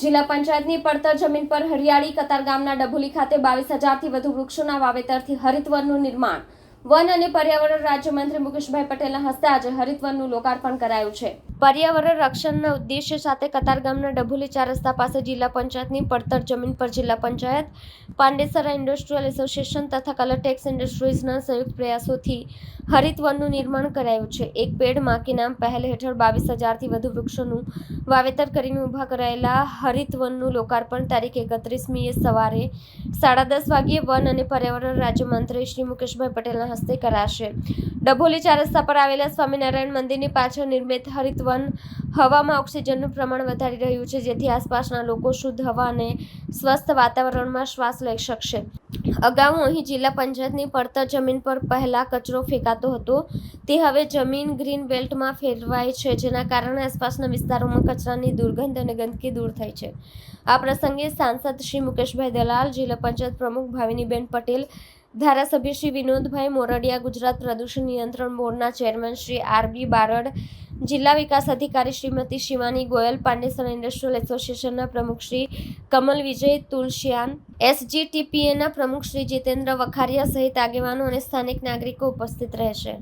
જિલ્લા પંચાયતની પડતર જમીન પર હરિયાળી કતારગામના ડભોલી ખાતે બાવીસ હજારથી વધુ વૃક્ષોના વાવેતરથી હરિતવનનું નિર્માણ. વન અને પર્યાવરણ રાજ્યમંત્રી મુકેશભાઈ પટેલના હસ્તે આજે હરિતવનનું લોકાર્પણ કરાયું છે. પર્યાવરણ રક્ષણના ઉદ્દેશ્ય સાથે કતારગામના ડભોલી ચાર રસ્તા પાસે જિલ્લા પંચાયતની પડતર જમીન પર જિલ્લા પંચાયત, પાંડેસરા ઇન્ડસ્ટ્રીયલ એસોસિએશન તથા કલરટેક્સ ઇન્ડસ્ટ્રીઝના સંયુક્ત પ્રયાસોથી હરિતવનનું નિર્માણ કરાયું છે. એક પેડમાં નામ પહેલ હેઠળ બાવીસ હજારથી વધુ વૃક્ષોનું વાવેતર કરીને ઊભા કરાયેલા હરિતવનનું લોકાર્પણ તારીખ એકત્રીસમીએ સવારે સાડા દસ વાગ્યે વન અને પર્યાવરણ રાજ્યમંત્રી શ્રી મુકેશભાઈ પટેલના હસ્તે કરાશે. ડભોલી ચાર રસ્તા પર આવેલા સ્વામિનારાયણ મંદિરની પાછળ નિર્મિત હરિતવન હવામાં ઓક્સિજનનું પ્રમાણ વધારી રહ્યું છે, જેથી આસપાસના લોકો શુદ્ધ હવા અને સ્વસ્થ વાતાવરણમાં શ્વાસ લઈ શકશે. અગાઉ અહીં જિલ્લા પંચાયતની પડતર જમીન પર પહેલા કચરો ફેંકાતો હતો. તે હવે જમીન ગ્રીન બેલ્ટમાં ફેરવાય છે, જેના કારણે આસપાસના વિસ્તારોમાં કચરાની દુર્ગંધ અને ગંદકી દૂર થઈ છે. આ પ્રસંગે સાંસદ શ્રી મુકેશભાઈ દલાલ, જિલ્લા પંચાયત પ્રમુખ ભાવિનીબેન પટેલ, ધારાસભ્ય શ્રી વિનોદભાઈ મોરડિયા, ગુજરાત પ્રદૂષણ નિયંત્રણ બોર્ડના chairman Shri R B Barad જિલ્લા વિકાસ અધિકારી શ્રીમતી શિવાની ગોયલ પાંડેસન ઇન્ડસ્ટ્રીયલ એસોસિએશનના પ્રમુખ શ્રી કમલ વિજય તુલસિયાન એસજીટીપીએના પ્રમુખ શ્રી જીતેન્દ્ર વખારિયા સહિત આગેવાનો અને સ્થાનિક નાગરિકો ઉપસ્થિત રહેશે.